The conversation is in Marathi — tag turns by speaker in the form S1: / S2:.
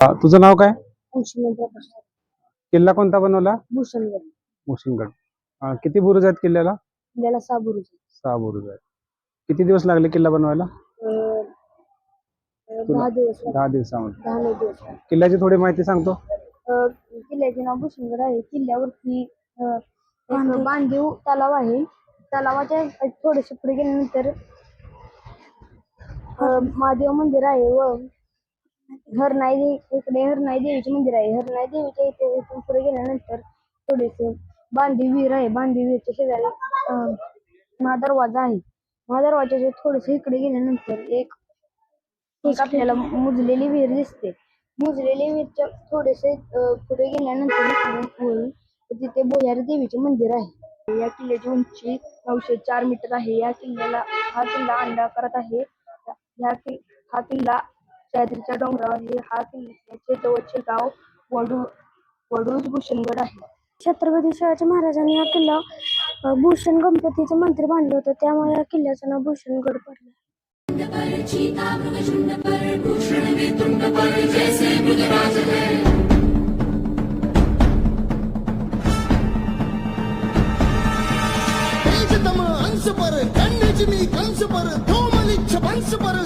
S1: तुझं नाव काय? किल्ला कोणता बनवला?
S2: भूषणगड
S1: मुशिंगड अ, किती बुरुज आहेत किल्ल्याला?
S2: आपल्याला साबुरुज
S1: सहा बुरुज आहेत. किती दिवस लागले किल्ला बनवायला?
S2: दहा दिवस
S1: दिवसामध्ये. किल्ल्याची थोडी माहिती सांगतो.
S2: किल्ल्याचे नाव भूषणगड आहे. किल्ल्यावरती बांधीव तलाव आहे. तलावाच्या थोडेसे पुढे गेल्यानंतर महादेव मंदिर आहे व हरनाई दे- इकडे हरनाई देवीचे मंदिर आहे. हरनाई देवीच्या इथे इथून पुढे गेल्यानंतर थोडेसे बांधी विहीर आहे. बांधी विहीरच्या शेजारी अ, महादरवाजा आहे. महादरवाजाच्या थोडेसे इकडे गेल्यानंतर एक एक आपल्याला मुजलेली विहीर दिसते. मुजलेली विहीरच्या थोडेसे पुढे गेल्यानंतर तिथे भोयारी देवीचे मंदिर आहे. या किल्ल्याची उंची नऊशे चार मीटर आहे. या किल्ल्याला हा किल्ला अंडा करत आहे. या कि हा किल्ला सह्याद्रीच्या डोंगरावर आहे हा किल्ल्याचे जवळचे गाव वडू वडूज भूषणगड आहे. छत्रपती शिवाजी महाराजांनी हा किल्ला भूषण गणपतीचं मंदिर बांधलं होतं. त्यामुळे या किल्ल्याचं नाव भूषणगड पडलं.
S3: पर कंस पर धूमलिच्छ वंश पर